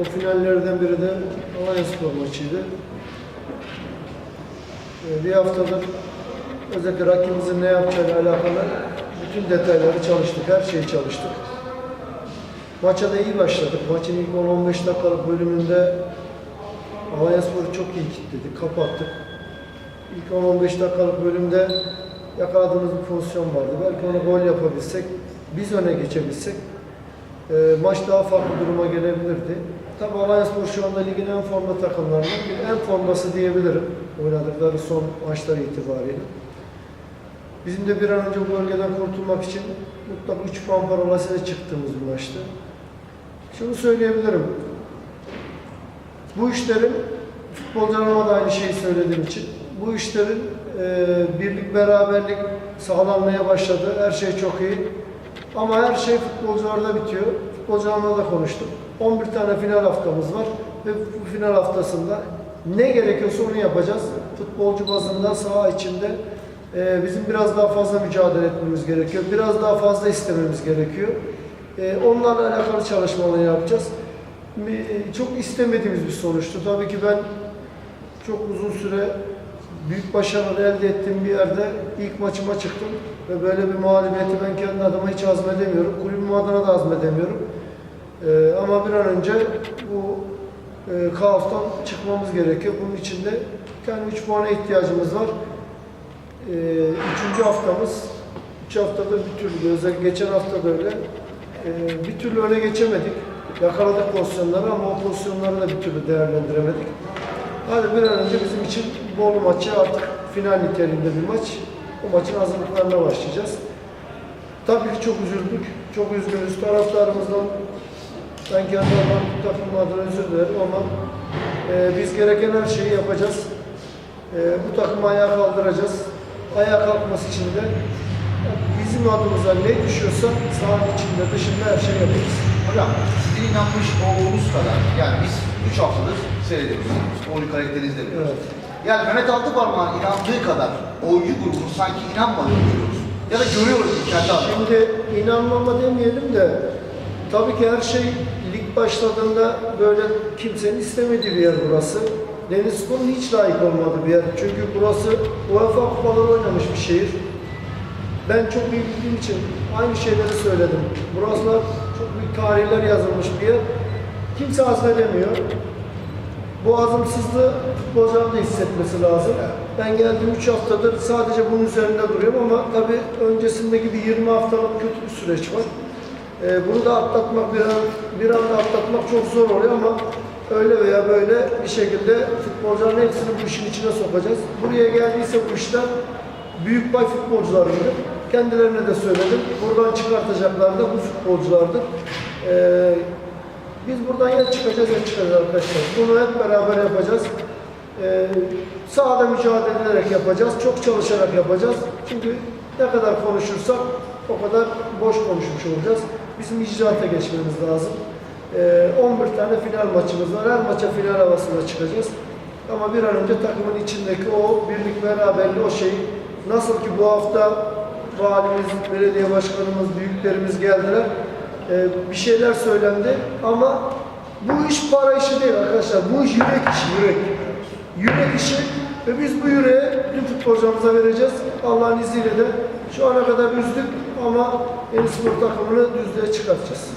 O finallerden biri de Alanya Spor maçıydı. Ee, Bir haftadır özellikle rakibimizin ne yaptığıyla alakalı bütün detayları çalıştık, her şeyi çalıştık. Maça da iyi başladık. Maçın ilk 10-15 dakikalık bölümünde Alanya Spor'u çok iyi kilitledik, kapattık. İlk 10-15 dakikalık bölümde yakaladığımız bir pozisyon vardı. Belki onu gol yapabilsek, biz öne geçebilsek maç daha farklı duruma gelebilirdi. Tabii Alanyaspor şu anda ligin en formda takımlarından bir en forması diyebilirim. Oynadıkları son maçlar itibariyle. Bizim de bir an önce bu bölgeden kurtulmak için mutlaka 3 puan parolasıyla çıktığımız bir maçtı. Şunu söyleyebilirim. Bu işlerin futbolcularıma da aynı şeyi söylediğim için bu işlerin e, birlik beraberlik sağlanmaya başladı. Her şey çok iyi. Ama her şey futbolcularda bitiyor. Futbolcularla da konuştum. 11 tane final haftamız var ve bu final haftasında ne gerekiyorsa onu yapacağız. Futbolcu bazında saha içinde e, bizim biraz daha fazla mücadele etmemiz gerekiyor. Biraz daha fazla istememiz gerekiyor. E, onlarla alakalı çalışmaları yapacağız. E, Çok istemediğimiz bir sonuçtu. Tabii ki ben çok uzun süre büyük başarılar elde ettiğim bir yerde ilk maçıma çıktım ve böyle bir mağlubiyeti ben kendi adıma hiç hazmedemiyorum. Kulübüm adına da hazmedemiyorum. Ee, ama bir an önce bu e, kaostan çıkmamız gerekiyor. Bunun için de kendi 3 puana ihtiyacımız var. Ee, üçüncü haftamız, 3 haftadır bir türlü, özellikle geçen hafta da öyle. Ee, bir türlü öne geçemedik. Yakaladık pozisyonları ama o pozisyonları da bir türlü değerlendiremedik. Hadi bir an önce bizim için Bolu maçı artık final niteliğinde bir maç. O maçın hazırlıklarına başlayacağız. Tabii ki çok üzüldük, çok üzgünüz. Taraftarımızdan ben kendi adıma takımın adına özür dilerim ama e, biz gereken her şeyi yapacağız. E, bu takımı ayağa kaldıracağız. Ayağa kalkması için de bizim adımıza ne düşüyorsa sahanın içinde dışında her şeyi yapacağız. Hocam sizin inanmış olduğunuz kadar yani biz 3 haftadır seyrediyoruz. Oyun karakterinizi de biliyoruz. Evet. Yani Mehmet Altıparmak'ın inandığı kadar oyuncu grubunun sanki inanmadığını görüyoruz. Ya da görüyoruz kendi adına. Şimdi inanmama demeyelim de tabii ki her şey lig başladığında böyle kimsenin istemediği bir yer burası. Denizlispor'un hiç layık olmadığı bir yer. Çünkü burası UEFA kupaları oynamış bir şehir. Ben çok iyi bildiğim için aynı şeyleri söyledim. Burası çok büyük tarihler yazılmış bir yer. Kimse hazmedemiyor. Bu azımsızlığı futbolcuların da hissetmesi lazım. Ben geldim 3 haftadır sadece bunun üzerinde duruyorum ama tabii öncesindeki bir 20 haftalık kötü bir süreç var. Ee, bunu da atlatmak bir an, bir anda atlatmak çok zor oluyor ama öyle veya böyle bir şekilde futbolcuların hepsini bu işin içine sokacağız. Buraya geldiyse bu işler büyük bay futbolcularıydı. Kendilerine de söyledim. Buradan çıkartacaklar da bu futbolculardır. Ee, biz buradan ya çıkacağız ya çıkacağız arkadaşlar. Bunu hep beraber yapacağız. Ee, sahada mücadele ederek yapacağız. Çok çalışarak yapacağız. Çünkü ne kadar konuşursak o kadar boş konuşmuş olacağız. Bizim icraata geçmemiz lazım. Ee, 11 tane final maçımız var. Her maça final havasında çıkacağız. Ama bir an önce takımın içindeki o birlik beraberliği o şeyi nasıl ki bu hafta valimiz, belediye başkanımız, büyüklerimiz geldiler. Ee, bir şeyler söylendi ama bu iş para işi değil arkadaşlar. Bu iş yürek işi, yürek. Yürek işi ve biz bu yüreği tüm futbolcularımıza vereceğiz. Allah'ın izniyle de şu ana kadar üzdük ama Yeni Spor takımını düzlüğe çıkartacağız.